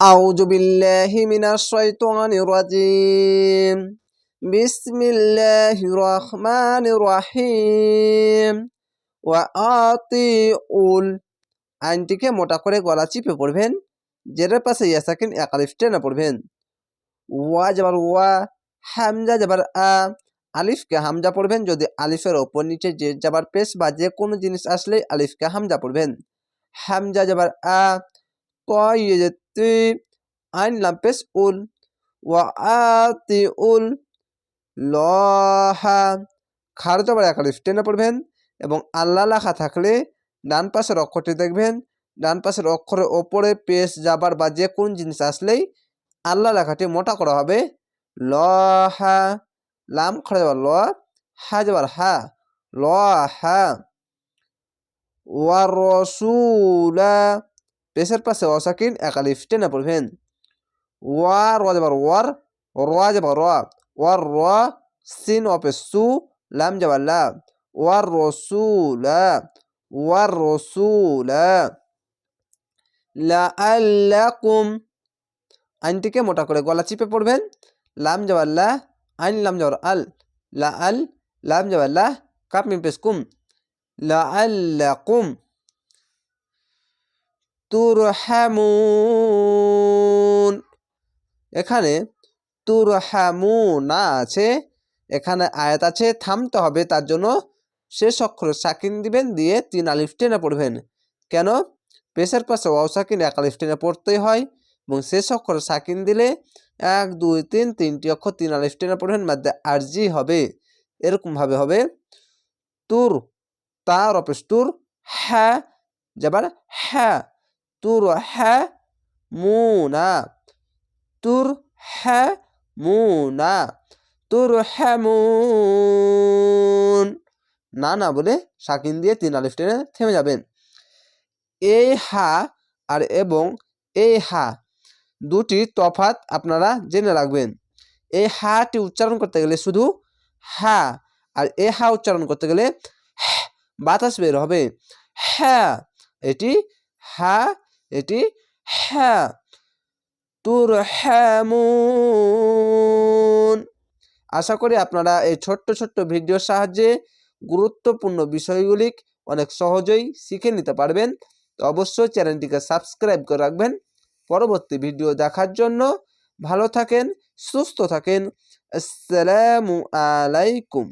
أعوذ بالله من الشيطان الرجيم بسم الله الرحمن الرحيم وأطيعوا আইনটিকে মোটা করে গলা চিপে পড়বেন জেরের পাশে ইয়াসাকিন একালিফ টেনে পড়বেন ওয়া যাবার ওয়া হামজা যাবার আ আলিফকে হামজা পড়বেন যদি আলিফের ওপর নিচে যে যাবার পেশ বা যে কোনো জিনিস আসলেই আলিফকে হামজা পড়বেন হামজা যাবার আ তয়তি আইন লাম পেশ উল ওয়া আতি উল লহা খার যাবার একালিফ টেনে পড়বেন এবং আল্লাহ লেখা থাকলে ডান পাশের অক্ষরটি দেখবেন। ডান পাশের অক্ষরের ওপরে পেশ, যাবার বা যে কোন জিনিস আসলেই আল্লাহ লেখাটি মোটা করা হবে। ল হা লাম খড়ে যাবার ল, হা যাবার হা ল হা ওয়ার রসুলা পেশের পাশে অসাকিন একালিফ টেনে পড়বেন ওয়ার র যাবার, ওয়ার র যাবার র ওয়ার র সিন অপে সু, লাম যাবার, লা। ওয়ার রসুলা ওয়ার রসুলা লাআল্লাকুম। আইনটিকে মোটা করে গলা চিপে পড়বেন। লাম যাবার, লা। আইন, লাম যাবার, আল। লা আল লাম যাবার, লা। কাপ মিম পেশ কুম। লাআল্লাকুম। তুরহামুন। এখানে তুরহামুনা আছে, এখানে আয়াত আছে, থামতে হবে, তার জন্য শেষ অক্ষরে সাকিন দিবেন, দিয়ে তিন আলিফ টেনে পড়বেন। কেন? পেশের পাশে ওয়াও সাকিন এক আলিফ টেনে পড়তেই হয়, এবং শেষ অক্ষরে সাকিন দিলে এক, দুই, তিন, তিনটি অক্ষর তিন আলিফ টেনে পড়বেন, মাধ্যমে আরজি হবে। এরকমভাবে হবে। তুর, তার অপেশ তুর হ্যাঁ যাবার হ্যাঁ তুর হ্যাঁ মুনা তুর হ্যাঁ মুনা তুর হ্যাঁ মুন না না বলে সাকিন দিয়ে তিন আলিফ টেনে থেমে যাবেন। এই হা আর এবং এই হা দুটি তফাত আপনারা জেনে রাখবেন। এই হাটি উচ্চারণ করতে গেলে শুধু হা আর এ হা উচ্চারণ করতে গেলে বাতাস বের হবে। হ্যাঁ এটি হা এটি হ্যাঁ। তুর হ্যামুন আশা করি আপনারা এই ছোট্ট ছোট্ট ভিডিওর সাহায্যে গুরুত্বপূর্ণ বিষয়গুলি অনেক সহজেই শিখে নিতে পারবেন। অবশ্যই চ্যানেলটিকে সাবস্ক্রাইব করে রাখবেন। পরবর্তী ভিডিও দেখার জন্য ভালো থাকেন, সুস্থ থাকেন। আসসালামু আলাইকুম।